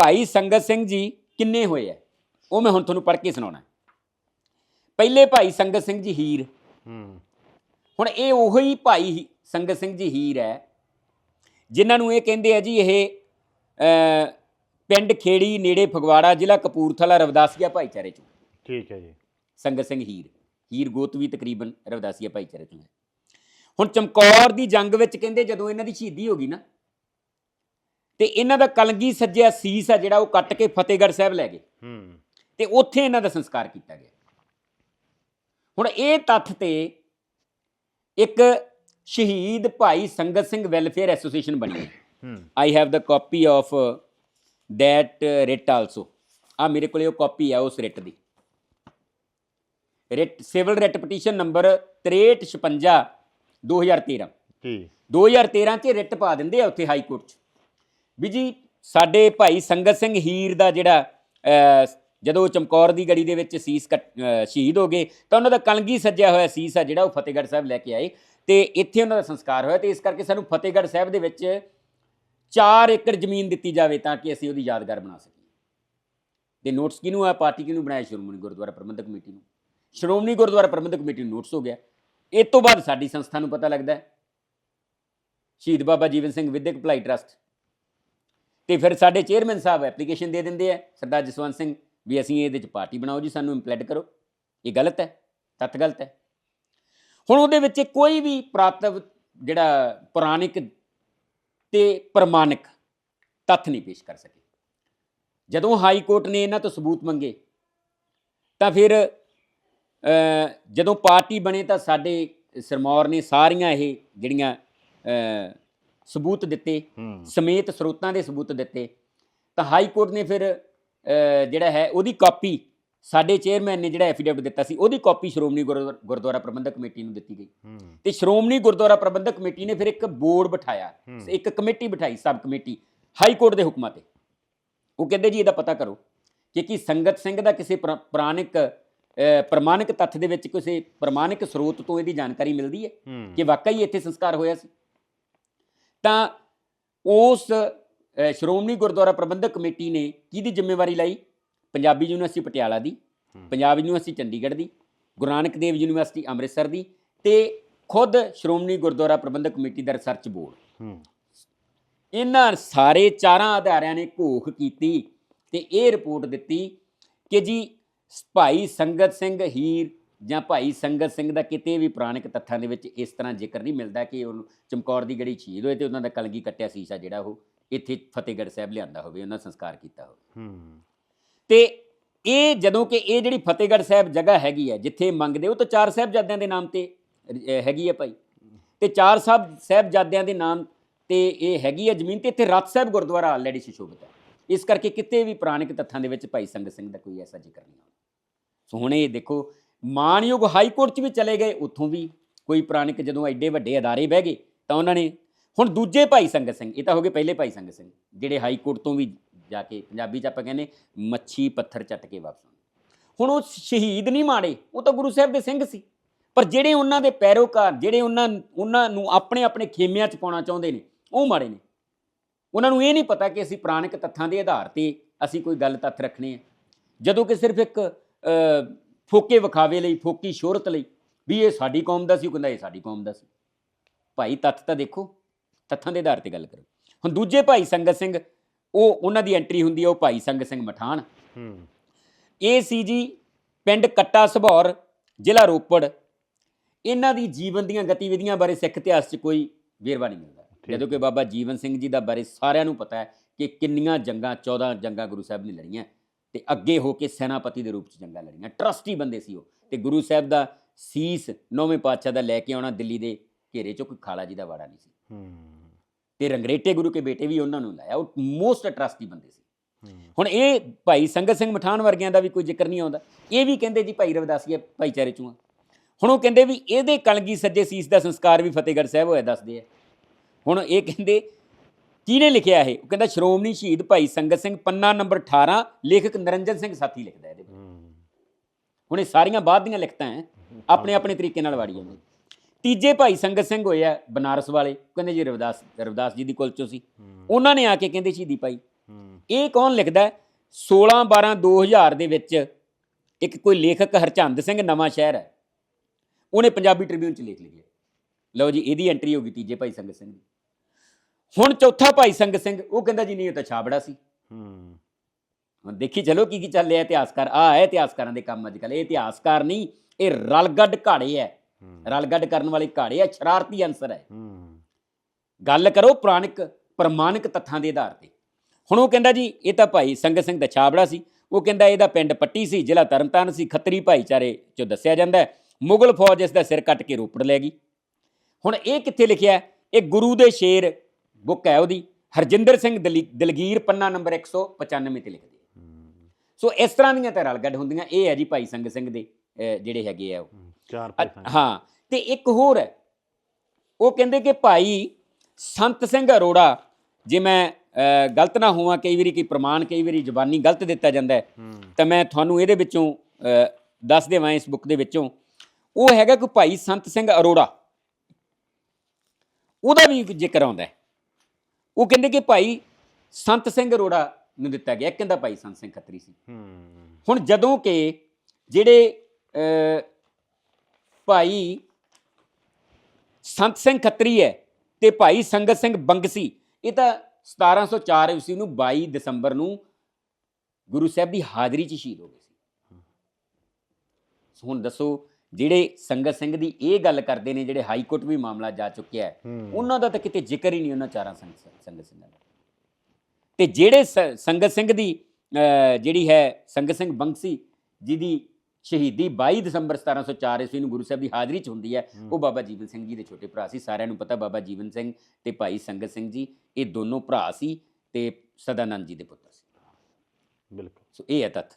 ਭਾਈ ਸੰਗਤ ਸਿੰਘ ਜੀ ਕਿੰਨੇ ਹੋਏ ਆ ਉਹ ਮੈਂ ਹੁਣ ਤੁਹਾਨੂੰ ਪੜ੍ਹ ਕੇ ਸੁਣਾਉਣਾ। ਪਹਿਲੇ ਭਾਈ ਸੰਗਤ ਸਿੰਘ ਜੀ ਹੀਰ। ਹੁਣ ਇਹ ਉਹੀ ਭਾਈ ਸੰਗਤ ਸਿੰਘ ਜੀ ਹੀਰ ਹੈ ਜਿਨ੍ਹਾਂ ਨੂੰ ਇਹ ਕਹਿੰਦੇ ਆ ਜੀ ਇਹ ਪਿੰਡ ਖੇੜੀ ਨੇੜੇ ਫਗਵਾੜਾ ਜ਼ਿਲ੍ਹਾ ਕਪੂਰਥਲਾ ਰਵਦਾਸੀਆ ਭਾਈਚਾਰੇ ਚੋਂ। ਠੀਕ ਹੈ ਜੀ। ਸੰਗਤ ਸਿੰਘ ਹੀਰ। ਹੀਰ ਗੋਤ ਵੀ ਤਕਰੀਬਨ ਰਵਦਾਸੀਆ ਭਾਈਚਾਰੇ ਤੋਂ ਹੈ। ਹੁਣ ਚਮਕੌਰ ਦੀ ਜੰਗ ਵਿੱਚ ਕਹਿੰਦੇ ਜਦੋਂ ਇਹਨਾਂ ਦੀ ਸ਼ਹੀਦੀ ਹੋ ਗਈ ਨਾ ਤੇ ਇਹਨਾਂ ਦਾ ਕਲਗੀ ਸੱਜਿਆ ਸੀਸ ਆ ਜਿਹੜਾ ਉਹ ਕੱਟ ਕੇ ਫਤਿਹਗੜ੍ਹ ਸਾਹਿਬ ਲੈ ਗਏ। ਹੂੰ। ਤੇ ਉੱਥੇ ਇਹਨਾਂ ਦਾ ਸੰਸਕਾਰ ਕੀਤਾ ਗਿਆ। ਹੁਣ ਇਹ ਤੱਥ ਤੇ ਇੱਕ ਸ਼ਹੀਦ ਭਾਈ ਸੰਗਤ ਸਿੰਘ ਵੈਲਫੇਅਰ ਐਸੋਸੀਏਸ਼ਨ ਬਣੀ ਹੈ। I have the copy of that writ also ਆ ਮੇਰੇ ਕੋਲੇ ਉਹ ਕਾਪੀ ਹੈ ਉਸ ਰਿਟ ਦੀ। Writ civil writ petition number 6356 2013 ਜੀ 2013 ਚ ਰਿਟ ਪਾ ਦਿੰਦੇ ਆ ਉੱਥੇ ਹਾਈ ਕੋਰਟ ਚ। ਵੀ ਜੀ, ਸਾਡੇ ਭਾਈ ਸੰਗਤ ਸਿੰਘ ਹੀਰ ਦਾ ਜਿਹੜਾ ਜਦੋਂ ਚਮਕੌਰ ਦੀ ਗੜੀ ਦੇ ਵਿੱਚ ਸੀਸ ਕੱਟ- ਸ਼ਹੀਦ ਹੋ ਗਏ, ਤਾਂ ਉਹਨਾਂ ਦਾ ਕਲਗੀ ਸੱਜਿਆ ਹੋਇਆ ਸੀਸ ਆ ਜਿਹੜਾ ਉਹ ਫਤਿਹਗੜ੍ਹ ਸਾਹਿਬ ਲੈ ਕੇ ਆਏ। ਤੇ ਇੱਥੇ ਉਹਨਾਂ ਦਾ ਸੰਸਕਾਰ ਹੋਇਆ ਤੇ ਇਸ ਕਰਕੇ ਸਾਨੂੰ ਫਤਿਹਗੜ੍ਹ ਸਾਹਿਬ ਦੇ ਵਿੱਚ 4 ਏਕੜ ਜ਼ਮੀਨ ਦਿੱਤੀ ਜਾਵੇ ਤਾਂ ਕਿ ਅਸੀਂ ਉਹਦੀ ਯਾਦਗਾਰ ਬਣਾ ਸਕੀਏ। ਤੇ ਨੋਟਸ ਕਿਹਨੂੰ ਆ? ਪਾਰਟੀ ਕਿਹਨੂੰ ਬਣਾਇਆ? ਸ਼੍ਰੋਮਣੀ ਗੁਰਦੁਆਰਾ ਪ੍ਰਬੰਧਕ ਕਮੇਟੀ ਨੂੰ। ਸ਼੍ਰੋਮਣੀ ਗੁਰਦੁਆਰਾ ਪ੍ਰਬੰਧਕ ਕਮੇਟੀ ਨੂੰ ਨੋਟਸ ਹੋ ਗਿਆ। ਇਸ ਤੋਂ ਬਾਅਦ ਸਾਡੀ ਸੰਸਥਾ ਨੂੰ ਪਤਾ ਲੱਗਦਾ ਹੈ। ਸ਼ਹੀਦ ਬਾਬਾ ਜੀਵਨ ਸਿੰਘ ਵਿਦਿਅਕ ਭਲਾਈ ਟਰਸਟ ਤੇ ਫਿਰ ਸਾਡੇ ਚੇਅਰਮੈਨ ਸਾਹਿਬ ਐਪਲੀਕੇਸ਼ਨ ਦੇ ਦਿੰਦੇ ਆ। ਸਰਦਾਰ ਜਸਵੰਤ ਸਿੰਘ, ਵੀ ਅਸੀਂ ਇਹਦੇ ਚ ਪਾਰਟੀ ਬਣਾਓ ਜੀ, ਸਾਨੂੰ ਇੰਪਲੀਡ ਕਰੋ। ਇਹ ਗਲਤ ਹੈ, ਤੱਤ ਗਲਤ ਹੈ। ਹੁਣ ਉਹਦੇ ਵਿੱਚ ਕੋਈ ਵੀ ਪ੍ਰਾਤਵ ਜਿਹੜਾ ਪੁਰਾਣਿਕ ਤੇ ਪ੍ਰਮਾਣਿਕ ਤੱਥ ਨਹੀਂ ਪੇਸ਼ ਕਰ ਸਕੇ। ਜਦੋਂ ਹਾਈ ਕੋਰਟ ਨੇ ਇਹਨਾਂ ਤੋਂ ਸਬੂਤ ਮੰਗੇ, ਤਾਂ ਫਿਰ ਜਦੋਂ ਪਾਰਟੀ ਬਣੇ ਤਾਂ ਸਾਡੇ ਸਰਮੌਰ ਨੇ ਸਾਰੀਆਂ ਇਹ ਜਿਹੜੀਆਂ ਸਬੂਤ ਦਿੱਤੇ ਸਮੇਤ ਸਰੋਤਾਂ ਦੇ ਸਬੂਤ ਦਿੱਤੇ। ਤਾਂ ਹਾਈ ਕੋਰਟ ਨੇ ਫਿਰ ਜਿਹੜਾ ਹੈ ਉਹਦੀ ਕਾਪੀ ਸਾਡੇ ਚੇਅਰਮੈਨ ਨੇ ਜਿਹੜਾ ਐਫੀਡੇਵਿਟ ਦਿੱਤਾ ਸੀ ਉਹਦੀ ਕਾਪੀ ਸ਼੍ਰੋਮਣੀ ਗੁਰਦੁਆਰਾ ਪ੍ਰਬੰਧਕ ਕਮੇਟੀ ਨੂੰ ਦਿੱਤੀ ਗਈ। ਤੇ ਸ਼੍ਰੋਮਣੀ ਗੁਰਦੁਆਰਾ ਪ੍ਰਬੰਧਕ ਕਮੇਟੀ ਨੇ ਫਿਰ ਇੱਕ ਬੋਰਡ ਬਿਠਾਇਆ। ਇੱਕ ਕਮੇਟੀ ਬਿਠਾਈ ਸਬ ਕਮੇਟੀ ਹਾਈ ਕੋਰਟ ਦੇ ਹੁਕਮਾਂ ਤੇ। ਉਹ ਕਹਿੰਦੇ ਜੀ ਇਹਦਾ ਪਤਾ ਕਰੋ ਕਿ ਕੀ ਸੰਗਤ ਸਿੰਘ ਦਾ ਕਿਸੇ ਪੁਰਾ- ਪੁਰਾਣਿਕ ਪ੍ਰਮਾਣਿਕ ਤੱਥ ਦੇ ਵਿੱਚ ਕਿਸੇ ਪ੍ਰਮਾਣਿਕ ਸਰੋਤ ਤੋਂ ਇਹਦੀ ਜਾਣਕਾਰੀ ਮਿਲਦੀ ਹੂੰ। ਕਿ ਵਾਕਈ ਇੱਥੇ ਸੰਸਕਾਰ ਹੋਇਆ ਸੀ? ਤਾਂ ਉਸ ਸ਼੍ਰੋਮਣੀ ਗੁਰਦੁਆਰਾ ਪ੍ਰਬੰਧਕ ਕਮੇਟੀ ਨੇ ਕਿਹਦੀ ਜ਼ਿੰਮੇਵਾਰੀ ਲਈ? ਪੰਜਾਬੀ ਯੂਨੀਵਰਸਿਟੀ ਪਟਿਆਲਾ ਦੀ। ਪੰਜਾਬ ਯੂਨੀਵਰਸਿਟੀ ਚੰਡੀਗੜ੍ਹ ਦੀ ਗੁਰੂ ਨਾਨਕ ਦੇਵ ਯੂਨੀਵਰਸਿਟੀ ਅੰਮ੍ਰਿਤਸਰ ਦੀ ਤੇ ਖੁਦ ਸ਼੍ਰੋਮਣੀ ਗੁਰਦੁਆਰਾ ਪ੍ਰਬੰਧਕ ਕਮੇਟੀ ਦਾ ਰਿਸਰਚ ਬੋਰਡ ਇਹਨਾਂ ਸਾਰੇ ਚਾਰਾਂ ਅਧਾਰਿਆਂ ਨੇ ਘੋਖ ਕੀਤੀ ਤੇ ਇਹ ਰਿਪੋਰਟ ਦਿੱਤੀ ਕਿ ਜੀ ਭਾਈ ਸੰਗਤ ਸਿੰਘ ਹੀਰ ਜਾਂ ਭਾਈ ਸੰਗਤ ਸਿੰਘ ਦਾ ਕਿਤੇ ਵੀ ਪੁਰਾਣਿਕ ਤੱਥਾਂ ਦੇ ਵਿੱਚ ਇਸ ਤਰ੍ਹਾਂ ਜ਼ਿਕਰ ਨਹੀਂ ਮਿਲਦਾ ਕਿ ਉਹਨੂੰ ਚਮਕੌਰ ਦੀ ਗੜੀ ਸ਼ਹੀਦ ਹੋਏ ਤੇ ਉਹਨਾਂ ਦਾ ਕਲਗੀ ਕੱਟਿਆ ਸੀਸਾ ਜਿਹੜਾ ਉਹ ਇੱਥੇ ਫਤਿਹਗੜ੍ਹ ਸਾਹਿਬ ਲਿਆਂਦਾ ਹੋਵੇ ਉਹਨਾਂ ਸੰਸਕਾਰ ਕੀਤਾ ਹੋਵੇ। ਹੂੰ। ਤੇ ਇਹ ਜਦੋਂ ਕਿ ਇਹ ਜਿਹੜੀ ਫਤਿਹਗੜ੍ਹ ਸਾਹਿਬ ਜਗ੍ਹਾ ਹੈਗੀ ਹੈ ਜਿੱਥੇ ਮੰਗਦੇ ਉਹ ਤਾਂ ਚਾਰ ਸਾਹਿਬਜ਼ਾਦਿਆਂ ਦੇ ਨਾਮ ਤੇ ਹੈਗੀ ਹੈ ਭਾਈ। ਤੇ ਚਾਰ ਸਾਹਿਬ ਸਾਹਿਬਜ਼ਾਦਿਆਂ ਦੇ ਨਾਮ ਤੇ ਇਹ ਹੈਗੀ ਹੈ ਜ਼ਮੀਨ ਤੇ ਇੱਥੇ ਰਤ ਸਾਹਿਬ ਗੁਰਦੁਆਰਾ ਆਲਰੇਡੀ ਸੁਸ਼ੋਭਿਤ ਹੈ। ਇਸ ਕਰਕੇ ਕਿਤੇ ਵੀ ਪੁਰਾਣਿਕ ਤੱਥਾਂ ਦੇ ਵਿੱਚ ਭਾਈ ਸੰਗਤ ਸਿੰਘ ਦਾ ਕੋਈ ਐਸਾ ਜ਼ਿਕਰ ਨਹੀਂ ਆਉਂਦਾ। ਸੋ ਹੁਣ ਇਹ ਦੇਖੋ ਮਾਨਯੋਗ ਹਾਈ ਕੋਰਟ 'ਚ ਵੀ ਚਲੇ ਗਏ, ਉੱਥੋਂ ਵੀ ਕੋਈ ਪੁਰਾਣਿਕ ਜਦੋਂ ਐਡੇ ਵੱਡੇ ਅਦਾਰੇ ਬਹਿ ਗਏ, ਤਾਂ ਉਹਨਾਂ ਨੇ ਹੁਣ ਦੂਜੇ ਭਾਈ ਸੰਗਤ ਸਿੰਘ, ਇਹ ਤਾਂ ਹੋ ਗਏ ਪਹਿਲੇ ਭਾਈ ਸੰਗਤ ਸਿੰਘ, ਜਿਹੜੇ ਹਾਈ ਕੋਰਟ ਤੋਂ ਵੀ ਜਾ ਕੇ ਪੰਜਾਬੀ 'ਚ ਆਪਾਂ ਕਹਿੰਦੇ ਮੱਛੀ ਪੱਥਰ ਚੱਟ ਕੇ ਵਾਪਸ ਆਉਣ ਹੁਣ ਉਹ ਸ਼ਹੀਦ ਨਹੀਂ ਮਾੜੇ ਉਹ ਤਾਂ ਗੁਰੂ ਸਾਹਿਬ ਦੇ ਸਿੰਘ ਸੀ। ਪਰ ਜਿਹੜੇ ਉਹਨਾਂ ਦੇ ਪੈਰੋਕਾਰ, ਜਿਹੜੇ ਉਹਨਾਂ ਉਹਨਾਂ ਨੂੰ ਆਪਣੇ ਆਪਣੇ ਖੇਮਿਆਂ 'ਚ ਪਾਉਣਾ ਚਾਹੁੰਦੇ ਨੇ, ਉਹ ਮਾੜੇ ਨੇ। ਉਹਨਾਂ ਨੂੰ ਇਹ ਨਹੀਂ ਪਤਾ ਕਿ ਅਸੀਂ ਪੁਰਾਣਿਕ ਤੱਥਾਂ ਦੇ ਆਧਾਰ ਤੇ ਅਸੀਂ ਕੋਈ ਗੱਲ ਤੱਥ ਰੱਖਣੇ ਆ। ਜਦੋਂ ਕਿ ਸਿਰਫ ਇੱਕ ਫੋਕੇ ਵਿਖਾਵੇ ਲਈ ਫੋਕੀ ਸ਼ੋਹਰਤ ਲਈ ਵੀ ਇਹ ਸਾਡੀ ਕੌਮ ਦਾ ਸੀ ਉਹ ਕਹਿੰਦਾ ਇਹ ਸਾਡੀ ਕੌਮ ਦਾ ਸੀ। ਭਾਈ ਤੱਥ ਤਾਂ ਦੇਖੋ ਤੱਥਾਂ ਦੇ ਆਧਾਰ ਤੇ ਗੱਲ ਕਰੋ। ਹੁਣ ਦੂਜੇ ਭਾਈ ਸੰਗਤ ਸਿੰਘ ਉਹ ਉਹਨਾਂ ਦੀ ਐਂਟਰੀ ਹੁੰਦੀ ਹੈ ਉਹ ਭਾਈ ਸੰਗਤ ਸਿੰਘ ਮਠਾਣ ਹੂੰ। ਇਹ ਸੀ ਜੀ ਪਿੰਡ ਕੱਟਾ ਸਭੌਰ ਜ਼ਿਲ੍ਹਾ ਰੋਪੜ। ਇਹਨਾਂ ਦੀ ਜੀਵਨ ਦੀਆਂ ਗਤੀਵਿਧੀਆਂ ਬਾਰੇ ਸਿੱਖ ਇਤਿਹਾਸ 'ਚ ਕੋਈ ਵੇਰਵਾ ਨਹੀਂ ਮਿਲਦਾ। ਜਦੋਂ ਕਿ ਬਾਬਾ ਜੀਵਨ ਸਿੰਘ ਜੀ ਦਾ ਬਾਰੇ ਸਾਰਿਆਂ ਨੂੰ ਪਤਾ ਹੈ ਕਿ ਕਿੰਨੀਆਂ ਜੰਗਾਂ 14 ਜੰਗਾਂ ਗੁਰੂ ਸਾਹਿਬ ਨੇ ਲੜੀਆਂ। ਤੇ ਅੱਗੇ ਹੋ ਕੇ ਸੈਨਾਪਤੀ ਦੇ ਰੂਪ 'ਚ ਜੰਗਾਂ ਲੜੀਆਂ। ਟਰਸਟੀ ਬੰਦੇ ਸੀ ਉਹ। ਤੇ ਗੁਰੂ ਸਾਹਿਬ ਦਾ ਸੀਸ ਨੌਵੇਂ ਪਾਤਸ਼ਾਹ ਦਾ ਲੈ ਕੇ ਆਉਣਾ ਦਿੱਲੀ ਦੇ ਘੇਰੇ 'ਚੋਂ ਕੋਈ ਖਾਲਾ ਜੀ ਦਾ ਵਾੜਾ ਨਹੀਂ ਸੀ। ਤੇ ਰੰਗਰੇਟੇ ਗੁਰੂ ਕੇ ਬੇਟੇ ਵੀ ਉਹਨਾਂ ਨੂੰ ਲਾਇਆ। ਉਹ ਮੋਸਟ ਟਰਸਟੀ ਬੰਦੇ ਸੀ। ਹੁਣ ਇਹ ਭਾਈ ਸੰਗਤ ਸਿੰਘ ਮਠਾਨ ਵਰਗਿਆਂ ਦਾ ਵੀ ਕੋਈ ਜ਼ਿਕਰ ਨਹੀਂ ਆਉਂਦਾ। ਇਹ ਵੀ ਕਹਿੰਦੇ ਜੀ ਭਾਈ ਰਵਿਦਾਸੀਆ ਭਾਈਚਾਰੇ ਚੋਂ ਹੁਣ ਉਹ ਕਹਿੰਦੇ ਵੀ ਇਹਦੇ ਕਲਗੀ ਸੱਜੇ ਸੀਸ ਦਾ ਸੰਸਕਾਰ ਵੀ ਫਤਿਹਗੜ੍ਹ ਸਾਹਿਬ ਹੋਇਆ ਦੱਸਦੇ ਆ। ਹੁਣ ਇਹ ਕਹਿੰਦੇ ਕਿਹਨੇ ਲਿਖਿਆ ਇਹ? ਉਹ ਕਹਿੰਦਾ ਸ਼੍ਰੋਮਣੀ ਸ਼ਹੀਦ ਭਾਈ ਸੰਗਤ ਸਿੰਘ ਪੰਨਾ ਨੰਬਰ 18 ਲੇਖਕ ਨਰਿੰਜਨ ਸਿੰਘ ਸਾਥੀ ਲਿਖਦਾ ਇਹਦੇ ਵਿੱਚ। ਹੁਣ ਇਹ ਸਾਰੀਆਂ ਬਾਅਦ ਦੀਆਂ ਲਿਖਤਾਂ ਹੈ ਆਪਣੇ ਆਪਣੇ ਤਰੀਕੇ ਨਾਲ ਵਾੜੀ ਜਾਂਦੇ ਤੀਜੇ ਭਾਈ ਸੰਗਤ ਸਿੰਘ ਹੋਏ ਆ ਬਨਾਰਸ ਵਾਲੇ ਕਹਿੰਦੇ ਜੀ ਰਵਿਦਾਸ ਰਵਿਦਾਸ ਜੀ ਦੀ ਕੁਲ ਚੋਂ ਸੀ। ਉਹਨਾਂ ਨੇ ਆ ਕੇ ਕਹਿੰਦੇ ਸ਼ਹੀਦੀ ਪਾਈ ਹੂੰ। ਇਹ ਕੌਣ ਲਿਖਦਾ ਹੈ 16 12 2000 ਦੇ ਵਿੱਚ ਇੱਕ ਕੋਈ ਲੇਖਕ ਹਰਚੰਦ ਸਿੰਘ ਨਵਾਂ ਸ਼ਹਿਰ ਹੈ ਉਹਨੇ ਪੰਜਾਬੀ ਟ੍ਰਿਬਿਊਨ ਚ ਲਿਖ ਲਿਆ। ਲਓ ਜੀ ਇਹਦੀ ਐਂਟਰੀ ਹੋ ਗਈ ਤੀਜੇ ਭਾਈ ਸੰਗਤ ਸਿੰਘ ਦੀ। ਹੁਣ ਚੌਥਾ ਭਾਈ ਸੰਗਤ ਸਿੰਘ ਉਹ ਕਹਿੰਦਾ ਜੀ ਨਹੀਂ ਇਹ ਤਾਂ ਛਾਬੜਾ ਸੀ। ਹੂੰ। ਹੁਣ ਦੇਖੀ ਚਲੋ ਕੀ ਕੀ ਚੱਲ ਰਿਹਾ ਇਤਿਹਾਸਕਾਰ ਆ ਹੈ ਇਤਿਹਾਸਕਾਰਾਂ ਦੇ ਕੰਮ ਅੱਜ ਕੱਲ ਇਹ ਇਤਿਹਾਸਕਾਰ ਨਹੀਂ ਇਹ ਰਲਗੱਡ ਘਾੜੇ ਹੂੰ। ਰਲਗੱਡ ਕਰਨ ਵਾਲੇ ਘਾੜੇ ਆ ਸ਼ਰਾਰਤੀ ਅੰਸਰ ਹੂੰ। ਗੱਲ ਕਰੋ ਪੁਰਾਣਿਕ ਪ੍ਰਮਾਣਿਕ ਤੱਥਾਂ ਦੇ ਆਧਾਰ ਤੇ। ਹੁਣ ਉਹ ਕਹਿੰਦਾ ਜੀ ਇਹ ਤਾਂ ਭਾਈ ਸੰਗਤ ਸਿੰਘ ਦਾ ਛਾਬੜਾ ਸੀ। ਉਹ ਕਹਿੰਦਾ ਇਹਦਾ ਪਿੰਡ ਪੱਟੀ ਸੀ ਜ਼ਿਲ੍ਹਾ ਤਰਨਤਾਰਨ ਸੀ ਖੱਤਰੀ ਭਾਈਚਾਰੇ ਚੋਂ ਦੱਸਿਆ ਜਾਂਦਾ ਮੁਗਲ ਫੌਜ ਇਸ ਦਾ ਸਿਰ ਕੱਟ ਕੇ ਰੋਪੜ ਲੈ ਗਈ। ਹੁਣ ਇਹ ਕਿੱਥੇ ਲਿਖਿਆ? ਇਹ ਗੁਰੂ ਦੇ ਸ਼ੇਰ ਬੁੱਕ ਹੈ ਉਹਦੀ ਹਰਜਿੰਦਰ ਸਿੰਘ ਦਲੀ- ਦਲਗੀਰ ਪੰਨਾ ਨੰਬਰ 195 ਤੇ ਲਿਖਦੇ ਸੋ ਇਸ ਤਰ੍ਹਾਂ ਦੀਆਂ ਤਾਂ ਰਲਗੱਡ ਹੁੰਦੀਆਂ ਇਹ ਹੈ ਜੀ ਭਾਈ ਸੰਗਤ ਸਿੰਘ ਦੇ ਜਿਹੜੇ ਹੈਗੇ ਆ ਉਹ। ਚਾਰ ਹਾਂ ਤੇ ਇੱਕ ਹੋਰ ਹੈ ਉਹ ਕਹਿੰਦੇ ਕਿ ਭਾਈ ਸੰਤ ਸਿੰਘ ਅਰੋੜਾ ਜੇ ਮੈਂ ਗਲਤ ਨਾ ਹੋਵਾਂ ਕਈ ਵਾਰੀ ਕੀ ਪ੍ਰਮਾਣ ਕਈ ਵਾਰੀ ਜ਼ਬਾਨੀ ਗਲਤ ਦਿੱਤਾ ਜਾਂਦਾ ਹੈ ਤਾਂ ਮੈਂ ਤੁਹਾਨੂੰ ਇਹਦੇ ਵਿੱਚੋਂ ਦੱਸ ਦੇਵਾਂ ਇਸ ਬੁੱਕ ਦੇ ਵਿੱਚੋਂ। ਉਹ ਹੈਗਾ ਕਿ ਭਾਈ ਸੰਤ ਸਿੰਘ ਅਰੋੜਾ ਉਹਦਾ ਵੀ ਜ਼ਿਕਰ ਆਉਂਦਾ ਹੈ। ਉਹ ਕਹਿੰਦੇ ਕਿ ਭਾਈ ਸੰਤ ਸਿੰਘ ਅਰੋੜਾ ਨੂੰ ਦਿੱਤਾ ਗਿਆ। ਕਹਿੰਦਾ ਭਾਈ ਸੰਤ ਸਿੰਘ ਖੱਤਰੀ ਸੀ। ਹੁਣ ਜਦੋਂ ਕਿ ਜਿਹੜੇ ਭਾਈ ਸੰਤ ਸਿੰਘ ਖੱਤਰੀ ਹੈ ਤੇ ਭਾਈ ਸੰਗਤ ਸਿੰਘ ਬੰਗਸੀ ਇਹ ਤਾਂ 1704 ਈਸਵੀ ਨੂੰ 22 ਦਸੰਬਰ ਨੂੰ ਗੁਰੂ ਸਾਹਿਬ ਦੀ ਹਾਜ਼ਰੀ 'ਚ ਸ਼ਹੀਦ ਹੋ ਗਏ ਸੀ ਸੋ। ਹੁਣ ਦੱਸੋ ਜਿਹੜੇ ਸੰਗਤ ਸਿੰਘ ਦੀ ਇਹ ਗੱਲ ਕਰਦੇ ਨੇ ਜਿਹੜੇ ਹਾਈ ਕੋਰਟ ਵੀ ਮਾਮਲਾ ਜਾ ਚੁੱਕਿਆ ਹੈ ਉਹਨਾਂ ਦਾ ਤਾਂ ਕਿਤੇ ਜ਼ਿਕਰ ਹੀ ਨਹੀਂ ਉਹਨਾਂ ਚਾਰਾਂ ਸੰਗ ਸੰਗਤ ਸਿੰਘਾਂ ਦਾ। ਤੇ ਜਿਹੜੇ ਸੰਗਤ ਸਿੰਘ ਦੀ ਜਿਹੜੀ ਹੈ ਸੰਗਤ ਸਿੰਘ ਬੰਗਸੀ ਜਿਹਦੀ ਸ਼ਹੀਦੀ 22 ਦਸੰਬਰ 1704 ਈਸਵੀ ਨੂੰ ਗੁਰੂ ਸਾਹਿਬ ਦੀ ਹਾਜ਼ਰੀ 'ਚ ਹੁੰਦੀ ਹੈ ਉਹ ਬਾਬਾ ਜੀਵਨ ਸਿੰਘ ਜੀ ਦੇ ਛੋਟੇ ਭਰਾ ਸੀ। ਸਾਰਿਆਂ ਨੂੰ ਪਤਾ ਬਾਬਾ ਜੀਵਨ ਸਿੰਘ ਤੇ ਭਾਈ ਸੰਗਤ ਸਿੰਘ ਜੀ ਇਹ ਦੋਨੋਂ ਭਰਾ ਸੀ ਤੇ ਸਦਾਨੰਦ ਜੀ ਦੇ ਪੁੱਤਰ ਸੀ। ਬਿਲਕੁਲ। ਸੋ ਇਹ ਹੈ ਤੱਥ।